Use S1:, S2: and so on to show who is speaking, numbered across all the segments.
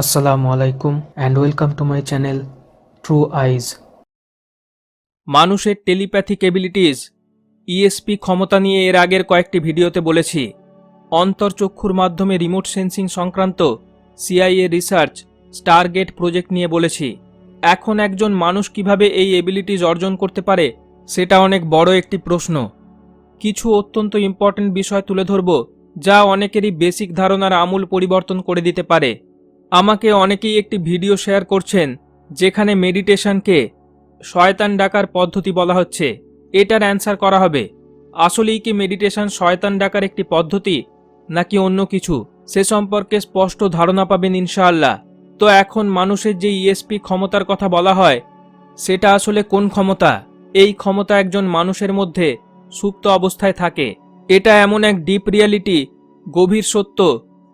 S1: Assalamu alaikum and welcome to my channel, True Eyes.
S2: মানুষের telepathic abilities ESP ক্ষমতা নিয়ে এর আগের কয়েকটি ভিডিওতে বলেছি। অন্তর্চক্ষুর মাধ্যমে রিমোট সেন্সিং সংক্রান্ত সিআইএ রিসার্চ স্টারগেট প্রজেক্ট নিয়ে বলেছি। এখন একজন মানুষ কীভাবে এই এবিলিটিস অর্জন করতে পারে, সেটা অনেক বড় একটি প্রশ্ন। কিছু অত্যন্ত ইম্পর্ট্যান্ট বিষয় তুলে ধরব, যা অনেকেরই বেসিক ধারণার আমূল পরিবর্তন করে দিতে পারে। আমাকে অনেকেই একটি ভিডিও শেয়ার করছেন, যেখানে মেডিটেশনকে শয়তান ডাকার পদ্ধতি বলা হচ্ছে। এটার অ্যান্সার করা হবে, আসলেই কি মেডিটেশন শয়তান ডাকার একটি পদ্ধতি, নাকি অন্য কিছু? সে সম্পর্কে স্পষ্ট ধারণা পাবেন ইনশাআল্লাহ। তো এখন মানুষের যে ইএসপি ক্ষমতার কথা বলা হয়, সেটা আসলে কোন ক্ষমতা? এই ক্ষমতা একজন মানুষের মধ্যে সুপ্ত অবস্থায় থাকে। এটা এমন এক ডিপ রিয়ালিটি গভীর সত্য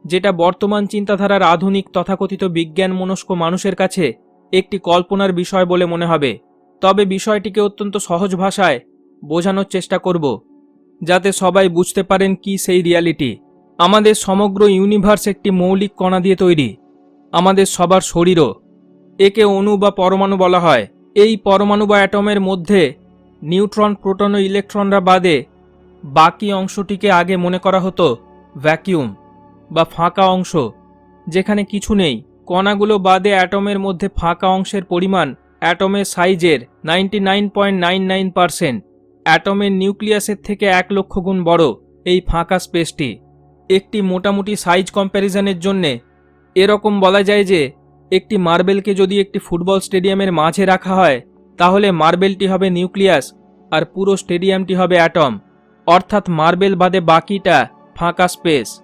S2: যেটা বর্তমান চিন্তাধারার আধুনিক তথাকথিত বিজ্ঞান মনস্ক মানুষের কাছে একটি কল্পনার বিষয় বলে মনে হবে। তবে বিষয়টিকে অত্যন্ত সহজ ভাষায় বোঝানোর চেষ্টা করব, যাতে সবাই বুঝতে পারেন কি সেই রিয়ালিটি। আমাদের সমগ্র ইউনিভার্স একটি মৌলিক কণা দিয়ে তৈরি। আমাদের সবার শরীরও একে অণু বা পরমাণু বলা হয়। এই পরমাণু বা অ্যাটমের মধ্যে নিউট্রন, প্রোটন ও ইলেকট্রনরা বাদে বাকি অংশটিকে আগে মনে করা হতো ভ্যাকিউম। বা ফাঁকা অংশ, যেখানে কিছু নেই। কণাগুলো বাদে অ্যাটমের মধ্যে ফাঁকা অংশের পরিমাণ অ্যাটমের সাইজের নাইনটি অ্যাটমের নিউক্লিয়াসের থেকে এক লক্ষ গুণ বড় এই ফাঁকা স্পেসটি। একটি মোটামুটি সাইজ কম্প্যারিজনের জন্যে এরকম বলা যায় যে, একটি মার্বেলকে যদি একটি ফুটবল স্টেডিয়ামের মাঝে রাখা হয়, তাহলে মার্বেলটি হবে নিউক্লিয়াস আর পুরো স্টেডিয়ামটি হবে অ্যাটম। অর্থাৎ মার্বেল বাদে বাকিটা ফাঁকা স্পেস।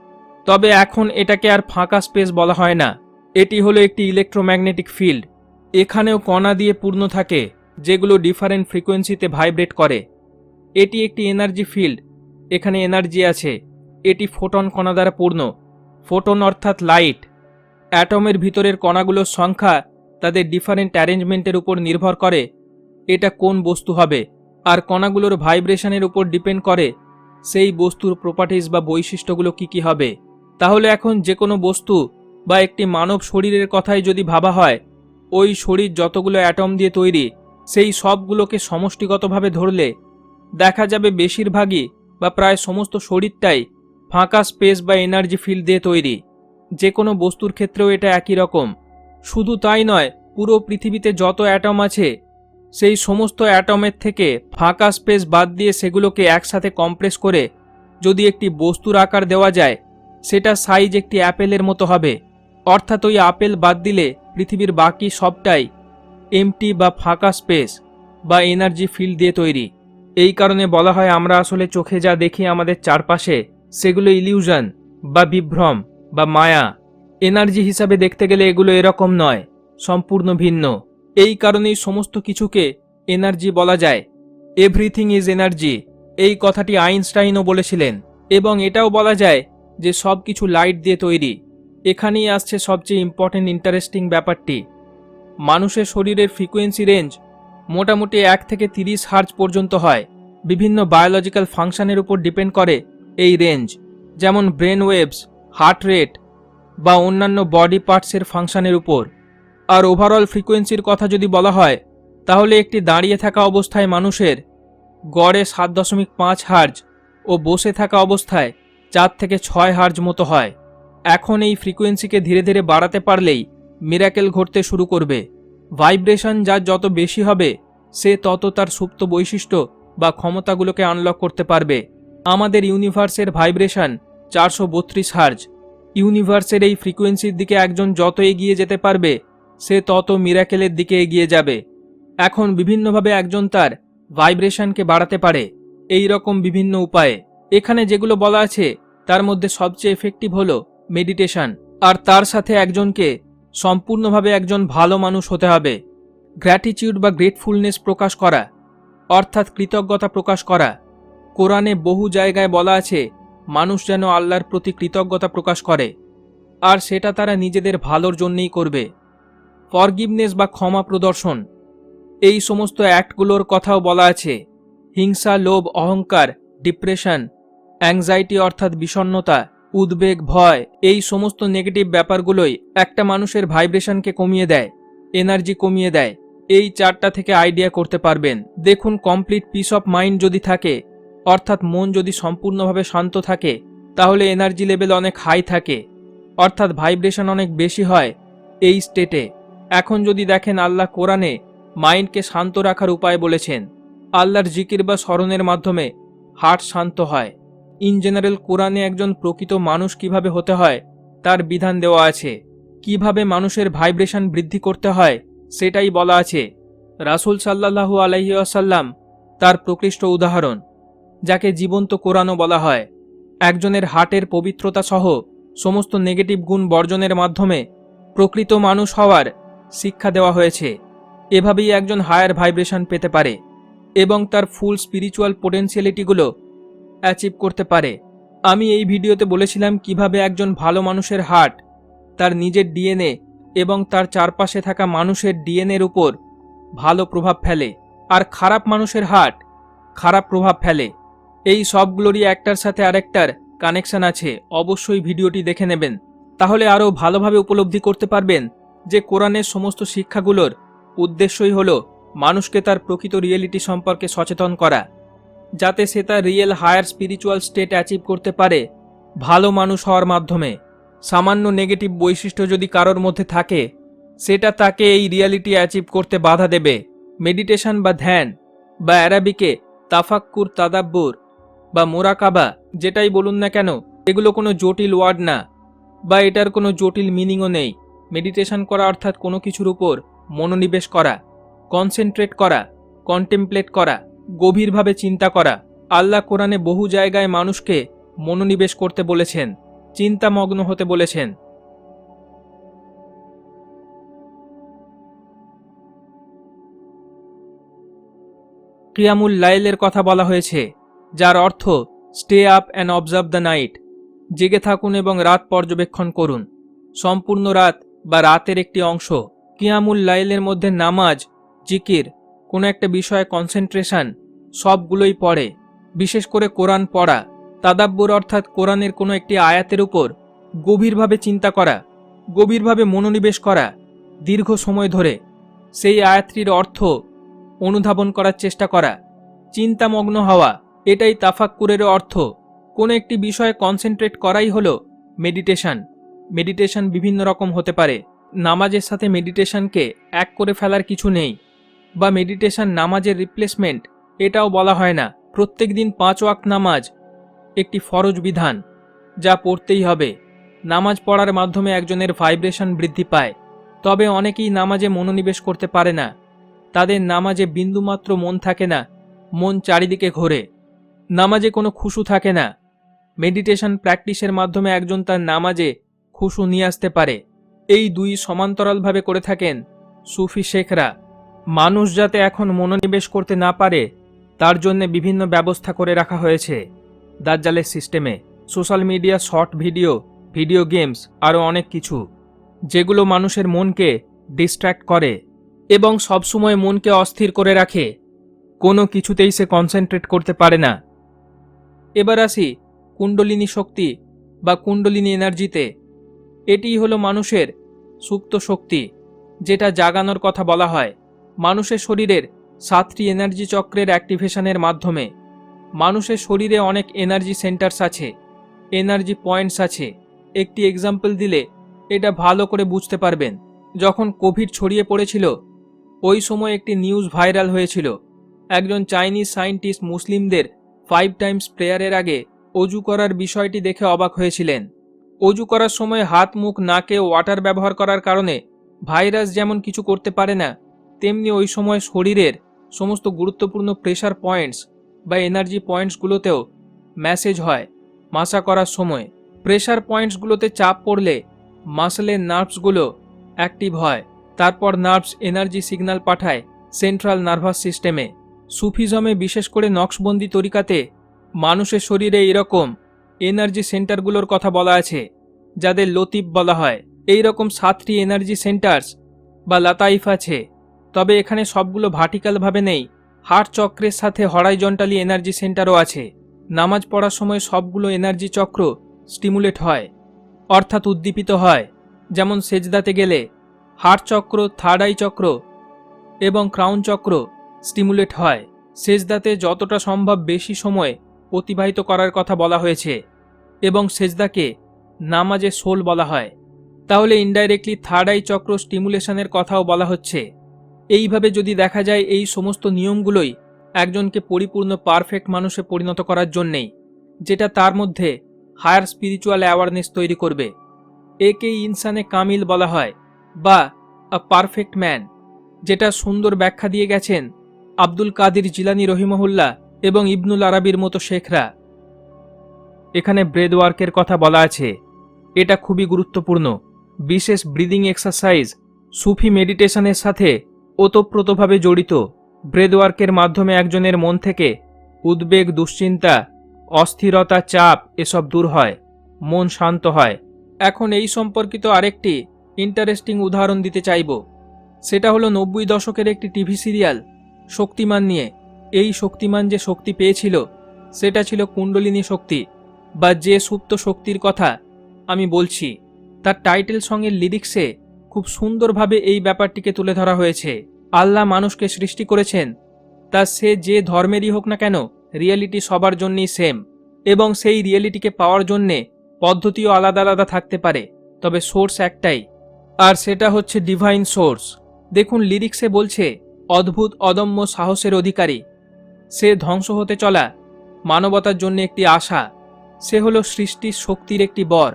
S2: তবে এখন এটাকে আর ফাঁকা স্পেস বলা হয় না। এটি হলো একটি ইলেকট্রোম্যাগনেটিক ফিল্ড। এখানেও কণা দিয়ে পূর্ণ থাকে, যেগুলো ডিফারেন্ট ফ্রিকোয়েন্সিতে ভাইব্রেট করে। এটি একটি এনার্জি ফিল্ড। এখানে এনার্জি আছে। এটি ফোটন কণা দ্বারা পূর্ণ। ফোটন অর্থাৎ লাইট। অ্যাটমের ভিতরের কণাগুলোর সংখ্যা তাদের ডিফারেন্ট অ্যারেঞ্জমেন্টের উপর নির্ভর করে। এটা কোন বস্তু হবে? আর কণাগুলোর ভাইব্রেশনের উপর ডিপেন্ড করে সেই বস্তুর প্রপার্টিজ বা বৈশিষ্ট্যগুলো কি কি হবে? তাহলে এখন যে কোনো বস্তু বা একটি মানব শরীরের কথাই যদি ভাবা হয়, ওই শরীর যতগুলো অ্যাটম দিয়ে তৈরি, সেই সবগুলোকে সমষ্টিগতভাবে ধরলে, দেখা যাবে বেশিরভাগই বা প্রায় সমস্ত শরীরটাই ফাঁকা স্পেস বা এনার্জি ফিল্ড দিয়ে তৈরি। যে কোনো বস্তুর ক্ষেত্রেও এটা একই রকম। শুধু তাই নয়, পুরো পৃথিবীতে যত অ্যাটম আছে, সেই সমস্ত অ্যাটমের থেকে ফাঁকা স্পেস বাদ দিয়ে সেগুলোকে একসাথে কম্প্রেস করে যদি একটি বস্তুর আকার দেওয়া যায় সেটা সাইজ একটি অ্যাপেলের মতো হবে। অর্থাৎ ওই আপেল বাদ দিলে পৃথিবীর বাকি সবটাই এমটি বা ফাঁকা স্পেস বা এনার্জি ফিল্ড দিয়ে তৈরি। এই কারণে বলা হয়, আমরা আসলে চোখে যা দেখি আমাদের চারপাশে, সেগুলো ইলিউশন বা বিভ্রম বা মায়া। এনার্জি হিসাবে দেখতে গেলে এগুলো এরকম নয়, সম্পূর্ণ ভিন্ন। এই কারণেই সমস্ত কিছুকে এনার্জি বলা যায়। এভরিথিং ইজ এনার্জি এই কথাটি আইনস্টাইনও বলেছিলেন। এবং এটাও বলা যায় যে সব কিছু লাইট দিয়ে তৈরি। এখানেই আসছে সবচেয়ে ইম্পর্টেন্ট ইন্টারেস্টিং ব্যাপারটি। মানুষের শরীরের ফ্রিকোয়েন্সি রেঞ্জ মোটামুটি এক থেকে তিরিশ হার্জ পর্যন্ত হয়। বিভিন্ন বায়োলজিক্যাল ফাংশনের উপর ডিপেন্ড করে এই রেঞ্জ যেমন ব্রেন ওয়েভস হার্ট রেট বা অন্যান্য বডি পার্টসের ফাংশনের উপর। আর ওভারঅল ফ্রিকোয়েন্সির কথা যদি বলা হয়, তাহলে একটি দাঁড়িয়ে থাকা অবস্থায় মানুষের গড়ে সাত দশমিক পাঁচ হার্জ ও বসে থাকা অবস্থায় চার থেকে ছয় হার্জ মতো হয়। এখন এই ফ্রিকোয়েন্সিকে ধীরে ধীরে বাড়াতে পারলেই মিরাকেল ঘটতে শুরু করবে। ভাইব্রেশন যার যত বেশি হবে, সে তত তার সুপ্ত বৈশিষ্ট্য বা ক্ষমতাগুলোকে আনলক করতে পারবে। আমাদের ইউনিভার্সের ভাইব্রেশন চারশো বত্রিশ হার্জ। ইউনিভার্সের এই ফ্রিকোয়েন্সির দিকে একজন যত এগিয়ে যেতে পারবে, সে তত মিরাকেলের দিকে এগিয়ে যাবে। এখন বিভিন্নভাবে একজন তার ভাইব্রেশনকে বাড়াতে পারে। এই রকম বিভিন্ন উপায়ে। এখানে যেগুলো বলা আছে, তার মধ্যে সবচেয়ে এফেক্টিভ হলো মেডিটেশন আর তার সাথে একজনকে সম্পূর্ণভাবে একজন ভালো মানুষ হতে হবে। গ্র্যাটিচিউড বা গ্রেটফুলনেস প্রকাশ করা, অর্থাৎ কৃতজ্ঞতা প্রকাশ করা। কোরআনে বহু জায়গায় বলা আছে, মানুষ যেন আল্লাহর প্রতি কৃতজ্ঞতা প্রকাশ করে। আর সেটা তারা নিজেদের ভালোর জন্যই করবে। ফরগিভনেস বা ক্ষমা প্রদর্শন। এই সমস্ত অ্যাক্টগুলোর কথাও বলা আছে। হিংসা, লোভ, অহংকার ডিপ্রেশন অ্যাংজাইটি অর্থাৎ বিষণ্ণতা, উদ্বেগ, ভয়, এই সমস্ত নেগেটিভ ব্যাপারগুলোই একটা মানুষের ভাইব্রেশনকে কমিয়ে দেয় এনার্জি কমিয়ে দেয়। এই চারটা থেকে আইডিয়া করতে পারবেন। দেখুন কমপ্লিট পিস অফ মাইন্ড যদি থাকে, অর্থাৎ মন যদি সম্পূর্ণভাবে শান্ত থাকে, তাহলে এনার্জি লেভেল অনেক হাই থাকে, অর্থাৎ ভাইব্রেশন অনেক বেশি হয় এই স্টেটে এখন যদি দেখেন আল্লাহ কোরআনে মাইন্ডকে শান্ত রাখার উপায় বলেছেন, আল্লাহর জিকির বা স্মরণের মাধ্যমে হার্ট শান্ত হয়। ইন জেনারেল কোরআনে একজন প্রকৃত মানুষ কীভাবে হতে হয়, তার বিধান দেওয়া আছে। কীভাবে মানুষের ভাইব্রেশন বৃদ্ধি করতে হয়, সেটাই বলা আছে। রাসূল সাল্লাল্লাহু আলাইহি আসাল্লাম তার প্রকৃষ্ট উদাহরণ, যাকে জীবন্ত কোরআনও বলা হয়। একজনের হাটের পবিত্রতা সহ সমস্ত নেগেটিভ গুণ বর্জনের মাধ্যমে প্রকৃত মানুষ হওয়ার শিক্ষা দেওয়া হয়েছে। এভাবেই একজন হায়ার ভাইব্রেশন পেতে পারে এবং তার ফুল স্পিরিচুয়াল পোটেন্সিয়ালিটিগুলো অ্যাচিভ করতে পারে। আমি এই ভিডিওতে বলেছিলাম কীভাবে একজন ভালো মানুষের হার্ট, তার নিজের ডিএনএ এবং তার চারপাশে থাকা মানুষের ডিএনএর উপর ভালো প্রভাব ফেলে। আর খারাপ মানুষের হার্ট, খারাপ প্রভাব ফেলে। এই সবগুলোরই একটার সাথে আরেকটার কানেকশন আছে। অবশ্যই ভিডিওটি দেখে নেবেন। তাহলে আরও ভালোভাবে উপলব্ধি করতে পারবেন যে কোরআনের সমস্ত শিক্ষাগুলোর উদ্দেশ্যই হল মানুষকে তার প্রকৃত রিয়েলিটি সম্পর্কে সচেতন করা। যাতে সে তার real higher spiritual state achieve করতে পারে। ভালো মানুষ হওয়ার মাধ্যমে। সামান্য নেগেটিভ বৈশিষ্ট্য যদি কারোর মধ্যে থাকে, সেটা তাকে এই রিয়ালিটি অ্যাচিভ করতে বাধা দেবে। মেডিটেশন বা ধ্যান বা অ্যারাবিকে তাফাক্কুর, তাদাব্বুর বা মোরাকাবা, যেটাই বলুন না কেন, এগুলো কোনো জটিল ওয়ার্ড না বা এটার কোনো জটিল মিনিংও নেই। মেডিটেশন করা অর্থাৎ কোনো কিছুর উপর মনোনিবেশ করা কনসেন্ট্রেট করা কন্টেমপ্লেট করা। গভীরভাবে চিন্তা করা। আল্লাহ কোরআনে বহু জায়গায় মানুষকে মনোনিবেশ করতে বলেছেন, চিন্তামগ্ন হতে বলেছেন। কিয়ামুল লাইলের কথা বলা হয়েছে, যার অর্থ, stay up and observe the night. জেগে থাকুন এবং রাত পর্যবেক্ষণ করুন। সম্পূর্ণ রাত বা রাতের একটি অংশ কিয়ামুল লাইলের মধ্যে নামাজ, জিকির কোনো একটা বিষয়ে কনসেন্ট্রেশন সবগুলোই পড়ে। বিশেষ করে কোরআন পড়া। তাদাব্বর অর্থাৎ কোরআনের কোনো একটি আয়াতের উপর গভীরভাবে চিন্তা করা, গভীরভাবে মনোনিবেশ করা দীর্ঘ সময় ধরে। সেই আয়াতটির অর্থ অনুধাবন করার চেষ্টা করা, চিন্তামগ্ন হওয়া, এটাই তাফাক্কুরের অর্থ। কোনো একটি বিষয়ে কনসেন্ট্রেট করাই হলো মেডিটেশন মেডিটেশন বিভিন্ন রকম হতে পারে। নামাজের সাথে মেডিটেশনকে এক করে ফেলার কিছু নেই। বা মেডিটেশন নামাজের রিপ্লেসমেন্ট এটাও বলা হয় না। প্রত্যেক দিন পাঁচ ওয়াক্ত নামাজ, একটি ফরজ বিধান, যা পড়তেই হবে। নামাজ পড়ার মাধ্যমে একজনের ভাইব্রেশন বৃদ্ধি পায়। তবে অনেকেই নামাজে মনোনিবেশ করতে পারে না। তাদের নামাজে বিন্দুমাত্র মন থাকে না, মন চারিদিকে ঘোরে। নামাজে কোনো খুশু থাকে না। মেডিটেশন প্র্যাকটিসের মাধ্যমে একজন তার নামাজে খুশু নিয়ে আসতে পারে। এই দুই সমান্তরালভাবে করে থাকেন সুফি শেখরা। মানুষ যাতে এখন মনোনিবেশ করতে না পারে, তার জন্য বিভিন্ন ব্যবস্থা করে রাখা হয়েছে। দাজ্জালের সিস্টেমে social media, short video video games আরও অনেক কিছু, যেগুলো মানুষের মনকে ডিস্ট্র্যাক্ট করে এবং সবসময় মনকে অস্থির করে রাখে। কোনো কিছুতেই সে কনসেন্ট্রেট করতে পারে না। এবার আসি কুণ্ডলিনী শক্তি বা কুণ্ডলিনী এনার্জিতে। এটিই হলো মানুষের সুপ্ত শক্তি, যেটা জাগানোর কথা বলা হয়। মানুষের শরীরের সাতটি এনার্জি চক্রের অ্যাক্টিভেশনের মাধ্যমে। মানুষের শরীরে অনেক এনার্জি সেন্টার্স আছে, এনার্জি পয়েন্টস আছে। একটি এক্সাম্পল দিলে এটা ভালো করে বুঝতে পারবেন। যখন কোভিড ছড়িয়ে পড়েছিল, ওই সময় একটি নিউজ ভাইরাল হয়েছিল। একজন চাইনিজ সায়েন্টিস্ট মুসলিমদের ফাইভ টাইমস প্রেয়ারের আগে অজু করার বিষয়টি দেখে অবাক হয়েছিলেন। অজু করার সময় হাত, মুখ, নাকে ওয়াটার ব্যবহার করার কারণে ভাইরাস যেমন কিছু করতে পারে না তেমনি ওই সময় শরীরের সমস্ত গুরুত্বপূর্ণ প্রেশার পয়েন্টস বা এনার্জি পয়েন্টসগুলোতেও ম্যাসেজ হয় মাসা করার সময়। প্রেশার পয়েন্টসগুলোতে চাপ পড়লে মাসলের নার্ভসগুলো অ্যাক্টিভ হয়। তারপর নার্ভস এনার্জি সিগন্যাল পাঠায় সেন্ট্রাল নার্ভাস সিস্টেমে সুফিজমে বিশেষ করে নকশবন্দি তরিকাতে মানুষের শরীরে এরকম এনার্জি সেন্টারগুলোর কথা বলা আছে, যাদের লতিফ বলা হয়। এই রকম সাতটি এনার্জি সেন্টার্স বা লাতাইফ আছে। তবে এখানে সবগুলো ভার্টিক্যালভাবে নেই। হার্ট চক্রের সাথে হরাইজন্টালি এনার্জি সেন্টারও আছে। নামাজ পড়ার সময় সবগুলো এনার্জি চক্র স্টিমুলেট হয়, অর্থাৎ উদ্দীপিত হয়, যেমন সেজদাতে গেলে। হার্ট চক্র, থার্ড আই চক্র এবং ক্রাউন চক্র স্টিমুলেট হয়। সেজদাতে যতটা সম্ভব বেশি সময় অতিবাহিত করার কথা বলা হয়েছে এবং সেজদাকে নামাজে সোল বলা হয়। তাহলে ইনডাইরেক্টলি থার্ড আই চক্র স্টিমুলেশনের কথাও বলা হচ্ছে। এইভাবে যদি দেখা যায় এই সমস্ত নিয়মগুলোই একজনকে পরিপূর্ণ পারফেক্ট মানুষে পরিণত করার জন্যেই, যেটা তার মধ্যে হায়ার স্পিরিচুয়াল অ্যাওয়ারনেস তৈরি করবে। একে ইনসানে কামিল বলা হয়, বা আ পারফেক্ট ম্যান যেটা সুন্দর ব্যাখ্যা দিয়ে গেছেন আব্দুল কাদির জিলানি রহিমহুল্লাহ এবং ইবনুল আরাবির মতো শেখরা। এখানে ব্রেদ ওয়ার্কের কথা বলা আছে। এটা খুবই গুরুত্বপূর্ণ। বিশেষ ব্রিদিং এক্সারসাইজ সুফি মেডিটেশনের সাথে ওতপ্রোতভাবে জড়িত ব্রেদ ওয়ার্কের মাধ্যমে একজনের মন থেকে উদ্বেগ, দুশ্চিন্তা, অস্থিরতা, চাপ এসব দূর হয়, মন শান্ত হয়। এখন এই সম্পর্কিত আরেকটি ইন্টারেস্টিং উদাহরণ দিতে চাইব। সেটা হলো নব্বই দশকের একটি টিভি সিরিয়াল, শক্তিমান নিয়ে। এই শক্তিমান যে শক্তি পেয়েছিল, সেটা ছিল কুণ্ডলিনী শক্তি বা যে সুপ্ত শক্তির কথা আমি বলছি। তার টাইটেল সঙ্গের লিরিক্সে খুব সুন্দরভাবে এই ব্যাপারটিকে তুলে ধরা হয়েছে। আল্লাহ মানুষকে সৃষ্টি করেছেন, তা সে যে ধর্মেরই হোক না কেন, রিয়েলিটি সবার জন্যই সেম। এবং সেই রিয়েলিটিকে পাওয়ার জন্যে পদ্ধতিও আলাদা আলাদা থাকতে পারে, তবে সোর্স একটাই। আর সেটা হচ্ছে ডিভাইন সোর্স। দেখুন, লিরিক্সে বলছে, অদ্ভুত, অদম্য সাহসের অধিকারী। সে ধ্বংস হতে চলা মানবতার জন্য একটি আশা। সে হলো সৃষ্টির শক্তির একটি বর।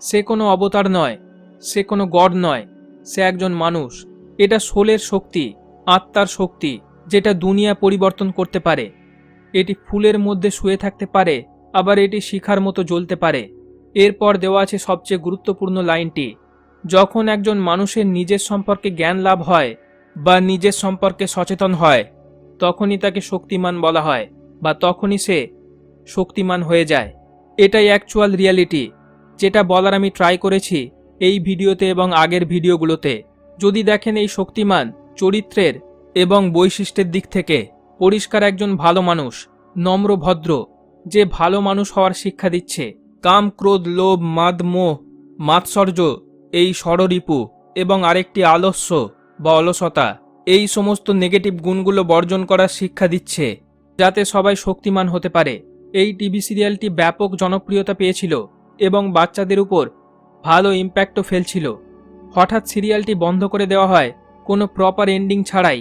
S2: সে কোনো অবতার নয়, সে কোনো গড নয়, সে একজন মানুষ। এটা সোলের শক্তি, আত্মার শক্তি, যেটা দুনিয়া পরিবর্তন করতে পারে। এটি ফুলের মধ্যে শুয়ে থাকতে পারে, আবার এটি শিখার মতো জ্বলতে পারে। এরপর দেওয়া আছে সবচেয়ে গুরুত্বপূর্ণ লাইনটি। যখন একজন মানুষের নিজের সম্পর্কে জ্ঞান লাভ হয়, বা নিজের সম্পর্কে সচেতন হয়, তখনই তাকে শক্তিমান বলা হয়, বা তখনই সে শক্তিমান হয়ে যায়। এটাই অ্যাকচুয়াল রিয়ালিটি যেটা বলার আমি ট্রাই করেছি এই ভিডিওতে এবং আগের ভিডিওগুলোতে। যদি দেখেন এই শক্তিমান, চরিত্রের এবং বৈশিষ্ট্যের দিক থেকে পরিষ্কার একজন ভালো মানুষ, নম্র ভদ্র, যে ভালো মানুষ হওয়ার শিক্ষা দিচ্ছে, কাম, ক্রোধ, লোভ, মাদ, মোহ, মাৎসর্য, এই ষড়রিপু এবং আরেকটি আলস্য বা অলসতা, এই সমস্ত নেগেটিভ গুণগুলো বর্জন করার শিক্ষা দিচ্ছে, যাতে সবাই শক্তিমান হতে পারে। এই টিভি সিরিয়ালটি ব্যাপক জনপ্রিয়তা পেয়েছিল এবং বাচ্চাদের উপর ভালো ইম্প্যাক্টও ফেলছিল। হঠাৎ সিরিয়ালটি বন্ধ করে দেওয়া হয়, কোনো প্রপার এন্ডিং ছাড়াই।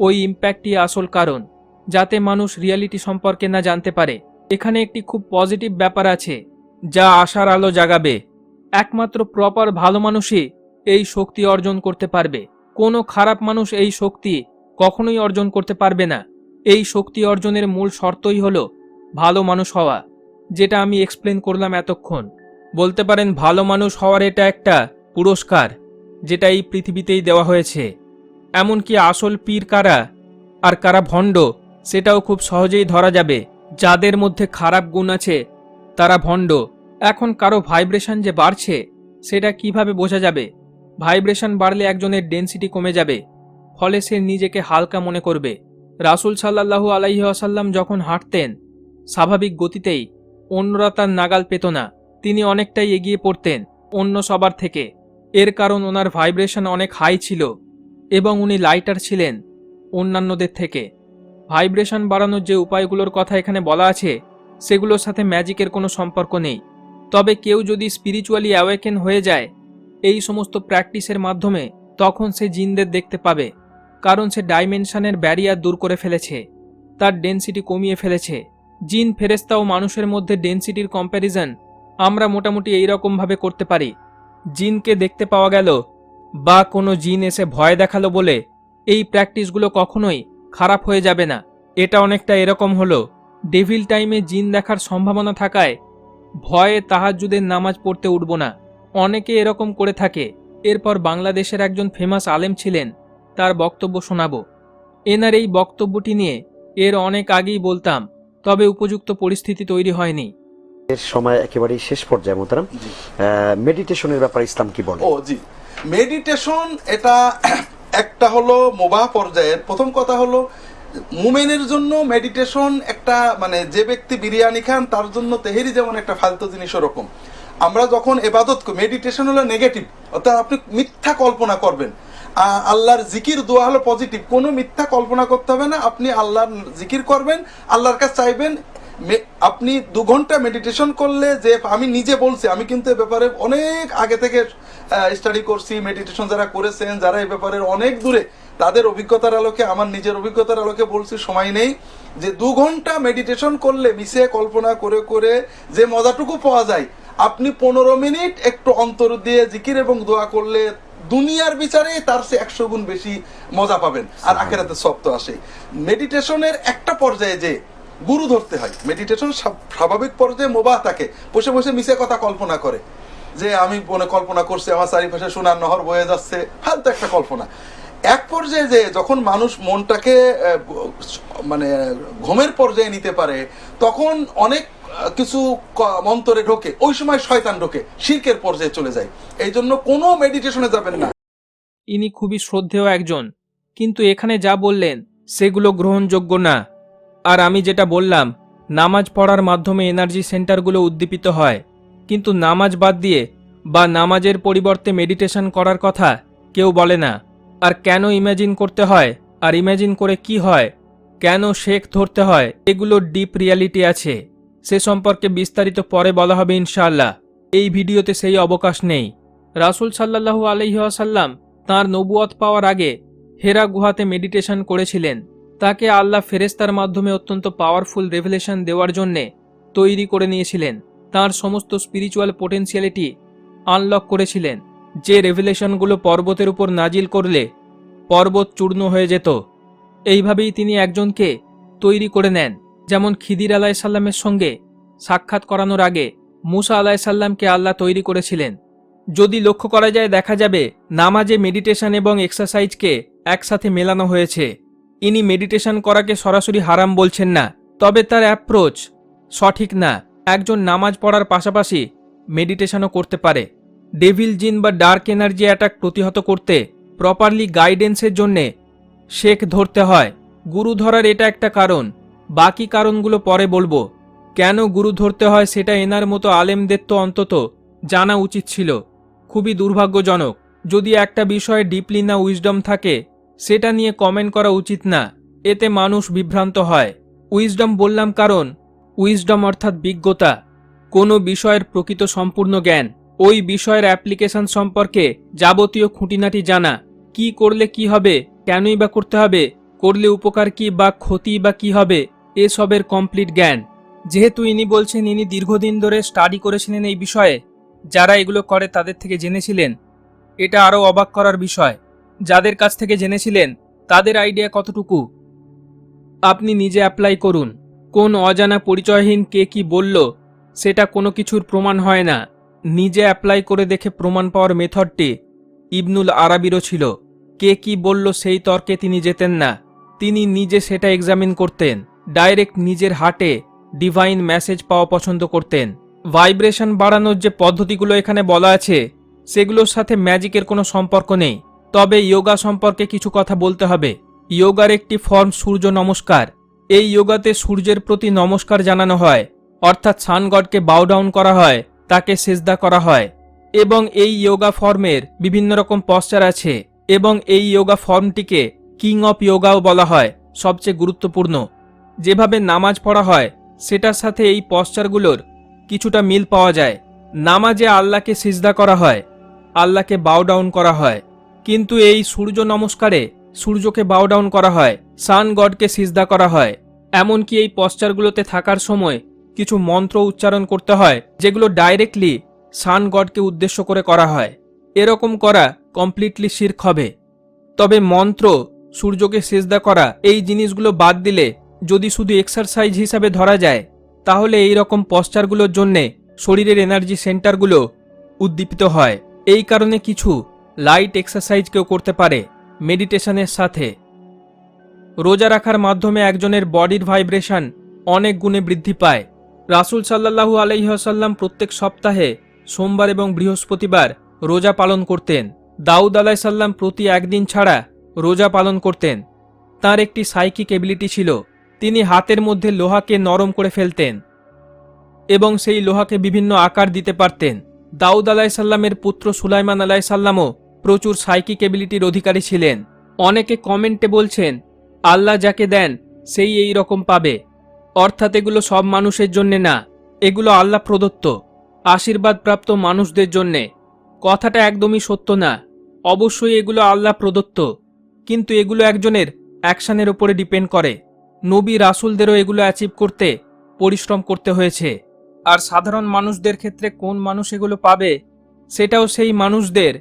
S2: ওই ইম্প্যাক্টই আসল কারণ, যাতে মানুষ রিয়ালিটি সম্পর্কে না জানতে পারে। এখানে একটি খুব পজিটিভ ব্যাপার আছে, যা আশার আলো জাগাবে। একমাত্র প্রপার ভালো মানুষই এই শক্তি অর্জন করতে পারবে। কোনো খারাপ মানুষ এই শক্তি কখনোই অর্জন করতে পারবে না। এই শক্তি অর্জনের মূল শর্তই হলো ভালো মানুষ হওয়া, যেটা আমি এক্সপ্লেন করলাম এতক্ষণ। বলতে পারেন ভালো মানুষ হওয়ার এটা একটা পুরস্কার, যেটা এই পৃথিবীতেই দেওয়া হয়েছে। এমনকি আসল পীর কারা আর কারা ভণ্ড, সেটাও খুব সহজেই ধরা যাবে। যাদের মধ্যে খারাপ গুণ আছে, তারা ভণ্ড। এখন কারও ভাইব্রেশন যে বাড়ছে, সেটা কীভাবে বোঝা যাবে? ভাইব্রেশন বাড়লে একজনের ডেন্সিটি কমে যাবে, ফলে সে নিজেকে হালকা মনে করবে। রাসুল সাল্লাহু আলাইহি আসাল্লাম যখন হাঁটতেন, স্বাভাবিক গতিতেই অন্যরা তার নাগাল পেত না। তিনি অনেকটাই এগিয়ে পড়তেন অন্য সবার থেকে। এর কারণ ওনার ভাইব্রেশন অনেক হাই ছিল এবং উনি লাইটার ছিলেন অন্যান্যদের থেকে। ভাইব্রেশন বাড়ানোর যে উপায়গুলোর কথা এখানে বলা আছে, সেগুলোর সাথে ম্যাজিকের কোনো সম্পর্ক নেই। তবে কেউ যদি স্পিরিচুয়ালি অ্যাওয়েকেন হয়ে যায়, এই সমস্ত প্র্যাকটিসের মাধ্যমে তখন সে জিনদের দেখতে পাবে, কারণ সে ডাইমেনশনের ব্যারিয়ার দূর করে ফেলেছে, তার ডেন্সিটি কমিয়ে ফেলেছে। জিন ফেরেস্তা ও মানুষের মধ্যে ডেন্সিটির কম্প্যারিজন আমরা মোটামুটি এইরকমভাবে করতে পারি। জিনকে দেখতে পাওয়া গেল বা কোনো জিন এসে ভয় দেখাল বলে এই প্র্যাকটিসগুলো কখনোই খারাপ হয়ে যাবে না। এটা অনেকটা এরকম হলো। ডেভিল টাইমে জিন দেখার সম্ভাবনা থাকায় ভয়ে তাহাজুদের নামাজ পড়তে উঠব না। অনেকে এরকম করে থাকে। এরপর বাংলাদেশের একজন ফেমাস আলেম ছিলেন, তার বক্তব্য শোনাবো। এনার এই বক্তব্যটি নিয়ে এর অনেক আগেই বলতাম, তবে উপযুক্ত পরিস্থিতি তৈরি হয়নি।
S3: এর সময় একেবারেই শেষ পর্যায়ে মোতারাম মেডিটেশনের ব্যাপারে ইসলাম কি বলে?
S4: ও জি। মেডিটেশন এটা একটা হলো মোবাহ পর্যায়ের। প্রথম কথা হলো মুমেনের জন্য মেডিটেশন একটা মানে যে ব্যক্তি বিরিয়ানি খান তার জন্য তেহেরি যেমন একটা ফালতু জিনিস ওরকম। আমরা যখন এবাদত মেডিটেশন হলো নেগেটিভ অর্থাৎ আপনি মিথ্যা কল্পনা করবেন। আল্লাহর জিকির দোয়া হলো পজিটিভ কোনো মিথ্যা কল্পনা করতে হবে না আপনি আল্লাহর জিকির করবেন আল্লাহর কাছে চাইবেন আপনি দু ঘণ্টা মেডিটেশন করলে যে আমি নিজে বলছি আমি কিন্তু এ ব্যাপারে অনেক আগে থেকে স্টাডি করছি মেডিটেশন যারা করেছেন যারা এই ব্যাপারে অনেক দূরে তাদের অভিজ্ঞতার আলোকে আমার নিজের অভিজ্ঞতার আলোকে বলছি সময় নেই। যে দু ঘণ্টা মেডিটেশন করলে মিশে কল্পনা করে করে যে মজাটুকু পাওয়া যায় আপনি পনেরো মিনিট একটু অন্তর দিয়ে জিকির এবং দোয়া করলে দুনিয়ার বিচারে তার সে একশো গুণ বেশি মজা পাবেন আর আখেরাতে সব তো আসে মেডিটেশনের একটা পর্যায়ে যে গুরু ধরতে হয়। মেডিটেশন স্বাভাবিক পর্যায়ে মোবাহ থাকে। বসে বসে মিশে কথা কল্পনা করে। যে আমি মনে কল্পনা করছি, আমার চারিপাশে সোনার নহর বয়ে যাচ্ছে, ফালতু একটা কল্পনা। এক পর্যায়ে যে যখন মানুষ মনটাকে মানে ঘুমের পর্যায়ে নিতে পারে, তখন অনেক কিছু মন্তরে ঢোকে। ওই সময় শয়তান ঢোকে, শির্কের পর্যায়ে চলে যায়। এই জন্য কোনো মেডিটেশনে যাবেন না।
S2: ইনি খুবই শ্রদ্ধেয় একজন। কিন্তু এখানে যা বললেন, সেগুলো গ্রহণযোগ্য না। আর আমি যেটা বললাম, নামাজ পড়ার মাধ্যমে এনার্জি সেন্টারগুলো উদ্দীপিত হয়। কিন্তু নামাজ বাদ দিয়ে বা নামাজের পরিবর্তে মেডিটেশন করার কথা কেউ বলে না। আর কেন ইমাজিন করতে হয় আর ইমাজিন করে কি হয়? কেন শেখ ধরতে হয়? এগুলোর ডিপ রিয়ালিটি আছে। সে সম্পর্কে বিস্তারিত পরে বলা হবে ইনশাআল্লাহ। এই ভিডিওতে সেই অবকাশ নেই। রাসূল সাল্লাল্লাহু আলহিহাসাল্লাম তাঁর নবুয়ত পাওয়ার আগে হেরা গুহাতে মেডিটেশন করেছিলেন। তাকে আল্লাহ ফেরেস্তার মাধ্যমে অত্যন্ত পাওয়ারফুল রেভেলেশন দেওয়ার জন্যে তৈরি করে নিয়েছিলেন। তার সমস্ত স্পিরিচুয়াল পোটেন্সিয়ালিটি আনলক করেছিলেন। যে রেভেলেশনগুলো পর্বতের উপর নাজিল করলে পর্বত চূর্ণ হয়ে যেত। এইভাবেই তিনি একজনকে তৈরি করে নেন। যেমন খিদির আলাইসাল্লামের সঙ্গে সাক্ষাৎ করানোর আগে মুসা আলাইসাল্লামকে আল্লাহ তৈরি করেছিলেন। যদি লক্ষ্য করা যায়, দেখা যাবে নামাজে মেডিটেশন এবং এক্সারসাইজকে একসাথে মেলানো হয়েছে। ইনি মেডিটেশন করাকে সরাসরি হারাম বলছেন না, তবে তার অ্যাপ্রোচ সঠিক না। একজন নামাজ পড়ার পাশাপাশি মেডিটেশনও করতে পারে। ডেভিল জিন বা ডার্ক এনার্জি অ্যাটাক প্রতিহত করতে প্রপারলি গাইডেন্সের জন্যে শেখ ধরতে হয়। গুরু ধরার এটা একটা কারণ। বাকি কারণগুলো পরে বলব। কেন গুরু ধরতে হয় সেটা এনার মতো আলেমদের তো অন্তত জানা উচিত ছিল। খুবই দুর্ভাগ্যজনক। যদি একটা বিষয়ে ডিপলি না উইজডম থাকে সেটা নিয়ে কমেন্ট করা উচিত না। এতে মানুষ বিভ্রান্ত হয়। উইজডম বললাম কারণ উইজডম অর্থাৎ বিজ্ঞতা। কোনো বিষয়ের প্রকৃত সম্পূর্ণ জ্ঞান। ওই বিষয়ের অ্যাপ্লিকেশন সম্পর্কে যাবতীয় খুঁটিনাটি জানা। কি করলে কি হবে? কেনই বা করতে হবে? করলে উপকার কি বা ক্ষতি বা কি হবে? এসবের কমপ্লিট জ্ঞান। যেহেতু ইনি বলছেন, ইনি দীর্ঘদিন ধরে স্টাডি করেছিলেন এই বিষয়ে, যারা এগুলো করে তাদের থেকে জেনেছিলেন। এটা আরও অবাক করার বিষয়। যাদের কাছ থেকে জেনেছিলেন, তাদের আইডিয়া কতটুকু? আপনি নিজে অ্যাপ্লাই করুন। কোন অজানা পরিচয়হীন কে কি বলল, সেটা কোনো কিছুর প্রমাণ হয় না। নিজে অ্যাপ্লাই করে দেখে প্রমাণ পাওয়ার মেথডটি ইবনুল আরাবিরও ছিল। কে কি বলল সেই তর্কে তিনি যেতেন না। তিনি নিজে সেটা এক্সামিন করতেন। ডাইরেক্ট নিজের হাটে ডিভাইন মেসেজ পাওয়া পছন্দ করতেন। ভাইব্রেশন বাড়ানোর যে পদ্ধতিগুলো এখানে বলা আছে, সেগুলোর সাথে ম্যাজিকের কোনো সম্পর্ক নেই। তবে ইয়োগা সম্পর্কে কিছু কথা বলতে হবে। ইয়োগার একটি ফর্ম সূর্য নমস্কার। এই ইয়োগাতে সূর্যের প্রতি নমস্কার জানানো হয়, অর্থাৎ সানগডকে বাউ ডাউন করা হয়, তাকে সেজদা করা হয়। এবং এই ইয়োগা ফর্মের বিভিন্ন রকম পশ্চার আছে এবং এই ইয়োগা ফর্মটিকে কিং অফ ইয়োগাও বলা হয়, সবচেয়ে গুরুত্বপূর্ণ। যেভাবে নামাজ পড়া হয়, সেটার সাথে এই পশ্চারগুলোর কিছুটা মিল পাওয়া যায়। নামাজে আল্লাহকে সিজদা করা হয়, আল্লাহকে বাউ ডাউন করা হয়। কিন্তু এই সূর্য নমস্কারে সূর্যকে বাউ ডাউন করা হয় সান গডকে সিজদা করা হয়। এমনকি এই পশ্চারগুলোতে থাকার সময় কিছু মন্ত্র উচ্চারণ করতে হয়, যেগুলো ডাইরেক্টলি সান গডকে উদ্দেশ্য করে করা হয়। এরকম করা কমপ্লিটলি শির্ক হবে। তবে মন্ত্র সূর্যকে সেজদা করা, এই জিনিসগুলো বাদ দিলে যদি শুধু এক্সারসাইজ হিসাবে ধরা যায়, তাহলে এই রকম পশ্চারগুলোর জন্যে শরীরের এনার্জি সেন্টারগুলো উদ্দীপিত হয়। এই কারণে কিছু লাইট এক্সারসাইজকেও করতে পারে মেডিটেশনের সাথে। রোজা রাখার মাধ্যমে একজনের বডির ভাইব্রেশন অনেক গুণে বৃদ্ধি পায়। রাসূল সাল্লাল্লাহু আলাইসাল্লাম প্রত্যেক সপ্তাহে সোমবার এবং বৃহস্পতিবার রোজা পালন করতেন। দাউদ আলাইসাল্লাম প্রতি একদিন ছাড়া রোজা পালন করতেন। তার একটি সাইকিক এবিলিটি ছিল, তিনি হাতের মধ্যে লোহাকে নরম করে ফেলতেন এবং সেই লোহাকে বিভিন্ন আকার দিতে পারতেন। দাউদ আলাইসাল্লামের পুত্র সুলাইমান আলাইসাল্লামও প্রচুর সাইকিক এবিলিটির অধিকারী ছিলেন। অনেকে কমেন্টে বলছেন, আল্লাহ যাকে দেন, সেই এই রকম পাবে। অর্থাৎ এগুলো সব মানুষের জন্যে না, এগুলো আল্লাহ প্রদত্ত, আশীর্বাদপ্রাপ্ত মানুষদের জন্যে। কথাটা একদমই সত্য না। অবশ্যই এগুলো আল্লাহ প্রদত্ত, কিন্তু এগুলো একজনের অ্যাকশানের ওপরে ডিপেন্ড করে। নবী রাসুলদেরও এগুলো অ্যাচিভ করতে পরিশ্রম করতে হয়েছে। আর সাধারণ মানুষদের ক্ষেত্রে কোন মানুষ এগুলো পাবে, সেটাও সেই মানুষদের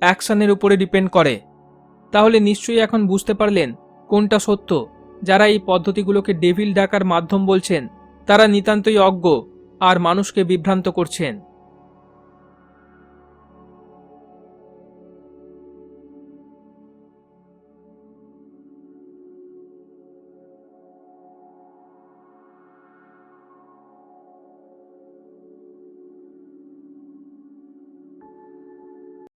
S2: অ্যাকশনের উপরে ডিপেন্ড করে। তাহলে নিশ্চয়ই এখন বুঝতে পারলেন কোনটা সত্য। যারা এই পদ্ধতিগুলোকে ডেভিল ডাকার মাধ্যম বলছেন, তারা নিতান্তই অজ্ঞ আর মানুষকে বিভ্রান্ত করছেন।